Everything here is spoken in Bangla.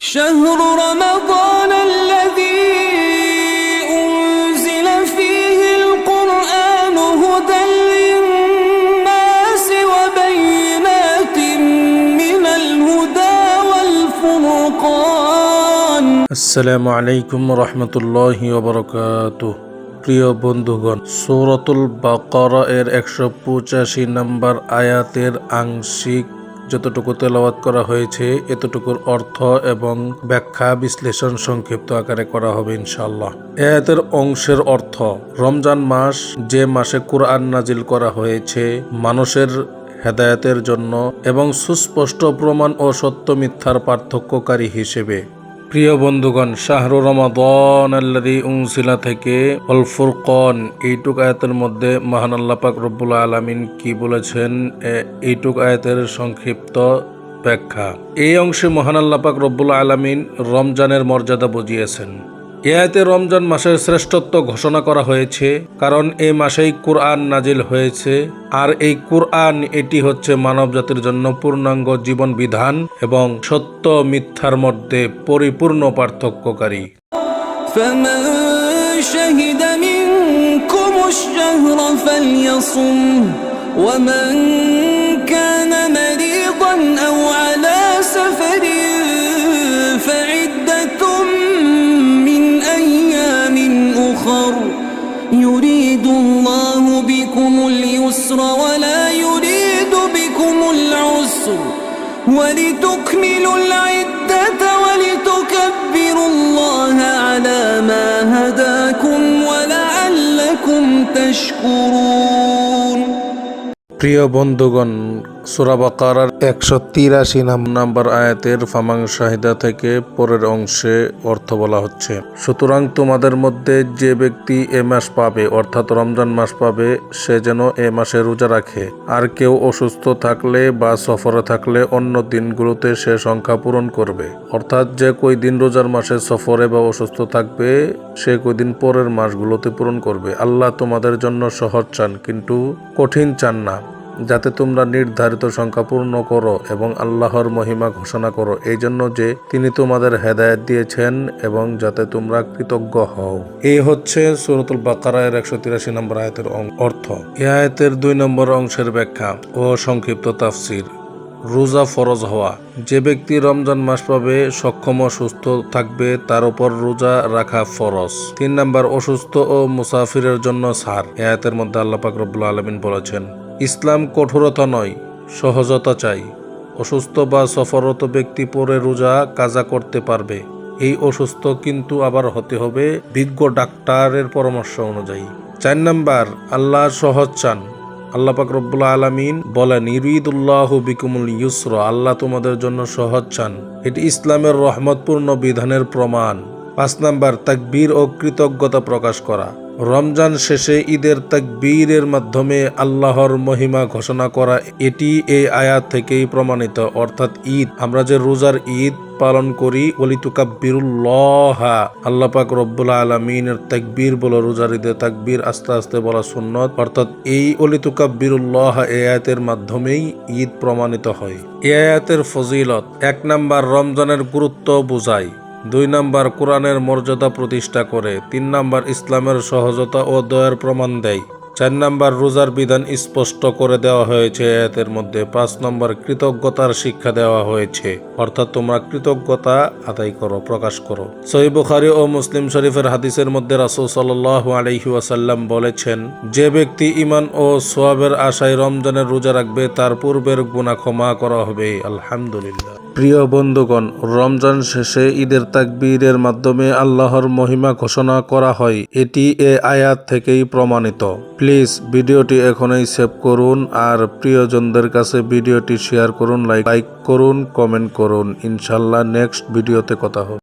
شهر رمضان الذي أنزل فيه القرآن هدى للناس وبينات من الهدى والفرقان আসসালামু আলাইকুম রহমতুল্লাহি ওবরকাত প্রিয় বন্ধুগণ সূরাতুল বাকারা এর একশো পঁচাশি নম্বর আয়াতের আংশিক যতটুকু তেলাওয়াত করা হয়েছে, এতটুকুর অর্থ এবং ব্যাখ্যা বিশ্লেষণ সংক্ষিপ্ত আকারে করা হবে ইনশাল্লাহ এতের অংশের অর্থ, রমজান মাস যে মাসে কোরআন নাজিল করা হয়েছে, মানুষের হেদায়াতের জন্য এবং সুস্পষ্ট প্রমাণ ও সত্য মিথ্যার পার্থক্যকারী হিসেবে। প্রিয় বন্ধুগণ, শাহরু রমাদন আল্লাদি উংসিলা থেকে অল ফুরকন, এইটুক আয়াতের মধ্যে মহান আল্লাহ পাক রব্বুল আলমিন কি বলেছেন? এইটুক আয়াতের সংক্ষিপ্ত ব্যাখ্যা। এই অংশে মহান আল্লাহ পাক রব্বুল আলমিন রমজানের মর্যাদা বুঝিয়েছেন। এ আয়াতে রমজান মাসের শ্রেষ্ঠত্ব ঘোষণা করা হয়েছে কারণ এই মাসেই কোরআন নাজিল হয়েছে আর এই কোরআন এটি হচ্ছে মানব জাতির জন্য পূর্ণাঙ্গ জীবন বিধান এবং সত্য মিথ্যার মধ্যে পরিপূর্ণ পার্থক্যকারী فمن شهد منكم الشهر فليصم ومن كان مريضا أو على سفر اليسر ولا يريد بكم العسر ولتكملوا العدة ولتكبروا الله على ما هداكم ولعلكم تشكرون. প্রিয় বন্ধুগণ সুরাবাকার একশো তিরাশি নাম্বার আয়াতের ফামাং শাহিদা থেকে পরের অংশে অর্থ বলা হচ্ছে, সুতরাং তোমাদের মধ্যে যে ব্যক্তি এ মাস পাবে, অর্থাৎ রমজান মাস পাবে, সে যেন এ মাসে রোজা রাখে। আর কেউ অসুস্থ থাকলে বা সফরে থাকলে অন্য দিনগুলোতে সে সংখ্যা পূরণ করবে। অর্থাৎ যে কই দিন রোজার মাসে সফরে বা অসুস্থ থাকবে, সে কয়দিন পরের মাসগুলোতে পূরণ করবে। আল্লাহ তোমাদের জন্য সহজ চান, কিন্তু কঠিন চান না। যাতে তোমরা নির্ধারিত সংখ্যা পূর্ণ করো এবং আল্লাহর মহিমা ঘোষণা করো। এই জন্য যে তিনি তোমাদের হেদায়ত দিয়েছেন এবং যাতে তোমরা কৃতজ্ঞ হও। এই হচ্ছে সুরতুল বাকারায়ের একশো তিরাশি নম্বর আয়াতের অর্থ। এই আয়াতের দুই নম্বর অংশের ব্যাখ্যা ও সংক্ষিপ্ত তাফসির। রোজা ফরজ হওয়া। যে ব্যক্তি রমজান মাস পাবে, সক্ষম ও সুস্থ থাকবে, তার উপর রোজা রাখা ফরজ। তিন নাম্বার, অসুস্থ ও মুসাফিরের জন্য সার। এ মধ্যে আল্লাহ পাক আলমিন বলেছেন ইসলাম কঠোরতা নয়, সহজতা চাই। অসুস্থ বা সফররত ব্যক্তি পরে রোজা কাজা করতে পারবে। এই অসুস্থ কিন্তু আবার হতে হবে বিজ্ঞ ডাক্তারের পরামর্শ অনুযায়ী। চার নাম্বার, আল্লাহ সহজ চান। আল্লাহ পাক রব্বুল আলামিন বলেন ইরিদুল্লাহ বিকুমুল ইউসর আল্লাহ তোমাদের জন্য সহজ চান। এটি ইসলামের রহমতপূর্ণ বিধানের প্রমাণ। পাঁচ নাম্বার, তাকবীর ও কৃতজ্ঞতা প্রকাশ করা। রমজান শেষে ঈদের তাকবীরের মাধ্যমে আল্লাহর মহিমা ঘোষণা করা এটি এই আয়াত থেকেই প্রমাণিত। অর্থাৎ ঈদ, আমরা যে রোজার ঈদ পালন করি ওলিতুকাব্বিরুল্লাহ আল্লাহ পাক রব্বুল আলমিনের তাকবীর বলো, রোজার ঈদে তাকবীর আস্তে আস্তে বলা সুন্নত। অর্থাৎ এই ওলিতুকাব্বিরুল্লাহ এই আয়াতের মাধ্যমেই ঈদ প্রমাণিত হয়। এই আয়াতের ফজিলত, এক নাম্বার, রমজানের গুরুত্ব বোঝায় দুই নাম্বার কোরআনের মর্যাদা প্রতিষ্ঠা করে, তিন নাম্বার ইসলামের সহজতা ও দয়ার প্রমাণ দেয়, চার নাম্বার রোজার বিধান স্পষ্ট করে দেওয়া হয়েছে এতের মধ্যে পাঁচ নম্বর কৃতজ্ঞতার শিক্ষা দেওয়া হয়েছে, অর্থাৎ তোমরা কৃতজ্ঞতা আদায় করো, প্রকাশ করো। সহি বুখারি ও মুসলিম শরীফের হাদিসের মধ্যে রাসূল আলাইহি ওয়াসাল্লাম বলেছেন, যে ব্যক্তি ইমান ও সোয়াবের আশায় রমজানের রোজা রাখবে, তার পূর্বের গুনাহ ক্ষমা করা হবে, আলহামদুলিল্লাহ। প্রিয় বন্ধুগণ, রমজান শেষে ঈদের তাকবীরের মাধ্যমে আল্লাহর মহিমা ঘোষণা করা হয়। এটি এ আয়াত থেকেই প্রমাণিত। প্লিজ ভিডিওটি এখনই সেভ করুন আর প্রিয়জনদের কাছে ভিডিওটি শেয়ার করুন, লাইক করুন, কমেন্ট করুন। ইনশাল্লাহ নেক্সট ভিডিওতে কথা হবে।